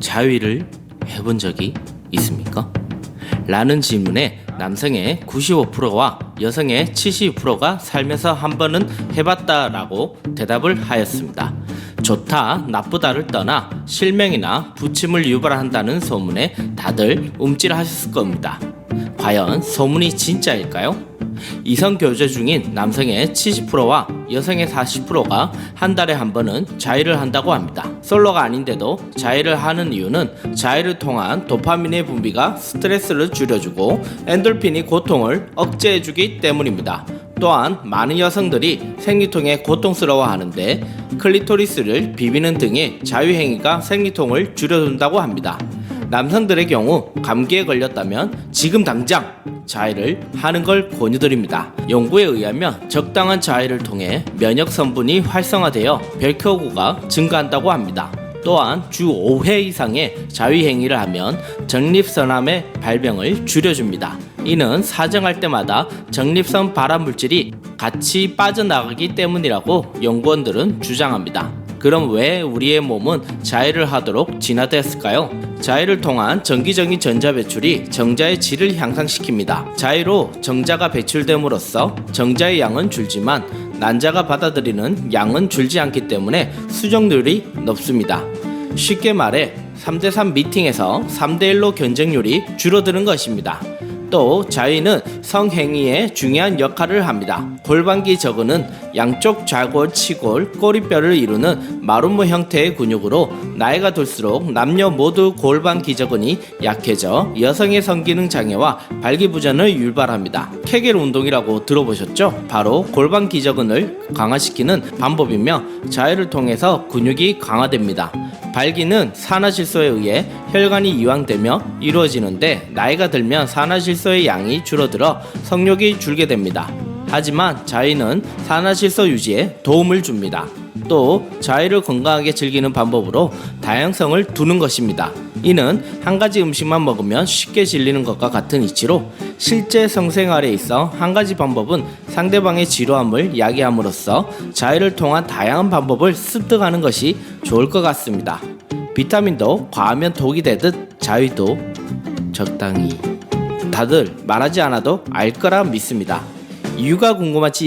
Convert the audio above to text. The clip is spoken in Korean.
자위를 해본 적이 있습니까? 라는 질문에 남성의 95%와 여성의 72%가 살면서 한 번은 해봤다라고 대답을 하였습니다. 좋다, 나쁘다를 떠나 실명이나 부침을 유발한다는 소문에 다들 움찔하셨을 겁니다. 과연 소문이 진짜일까요? 이성 교제 중인 남성의 70%와 여성의 40%가 한 달에 한 번은 자위를 한다고 합니다. 솔로가 아닌데도 자위를 하는 이유는 자위를 통한 도파민의 분비가 스트레스를 줄여주고 엔돌핀이 고통을 억제해주기 때문입니다. 또한 많은 여성들이 생리통에 고통스러워하는데 클리토리스를 비비는 등의 자위행위가 생리통을 줄여준다고 합니다. 남성들의 경우 감기에 걸렸다면 지금 당장 자위를 하는 걸 권유드립니다. 연구에 의하면 적당한 자위를 통해 면역 성분이 활성화되어 별표구가 증가한다고 합니다. 또한 주 5회 이상의 자위 행위를 하면 적립선암의 발병을 줄여줍니다. 이는 사정할 때마다 적립선 발암 물질이 같이 빠져나가기 때문이라고 연구원들은 주장합니다. 그럼 왜 우리의 몸은 자위를 하도록 진화되었을까요? 자위를 통한 정기적인 전자 배출이 정자의 질을 향상시킵니다. 자위로 정자가 배출됨으로써 정자의 양은 줄지만 난자가 받아들이는 양은 줄지 않기 때문에 수정률이 높습니다. 쉽게 말해 3대3 미팅에서 3대1로 견적률이 줄어드는 것입니다. 또 자위는 성행위에 중요한 역할을 합니다. 골반기 저근은 양쪽 좌골, 치골, 꼬리뼈를 이루는 마름모 형태의 근육으로 나이가 들수록 남녀 모두 골반 기 저근이 약해져 여성의 성기능 장애와 발기부전을 유발합니다. 케겔 운동이라고 들어보셨죠? 바로 골반 기 저근을 강화시키는 방법이며 자위를 통해서 근육이 강화됩니다. 발기는 산화질소에 의해 혈관이 이완되며 이루어지는데 나이가 들면 산화질소의 양이 줄어들어 성욕이 줄게 됩니다. 하지만 자위는 산화질소 유지에 도움을 줍니다. 또 자위를 건강하게 즐기는 방법으로 다양성을 두는 것입니다. 이는 한 가지 음식만 먹으면 쉽게 질리는 것과 같은 이치로 실제 성생활에 있어 한 가지 방법은 상대방의 지루함을 야기함으로써 자위를 통한 다양한 방법을 습득하는 것이 좋을 것 같습니다. 비타민도 과하면 독이 되듯 자위도 적당히 다들 말하지 않아도 알 거라 믿습니다. 이유가 궁금하지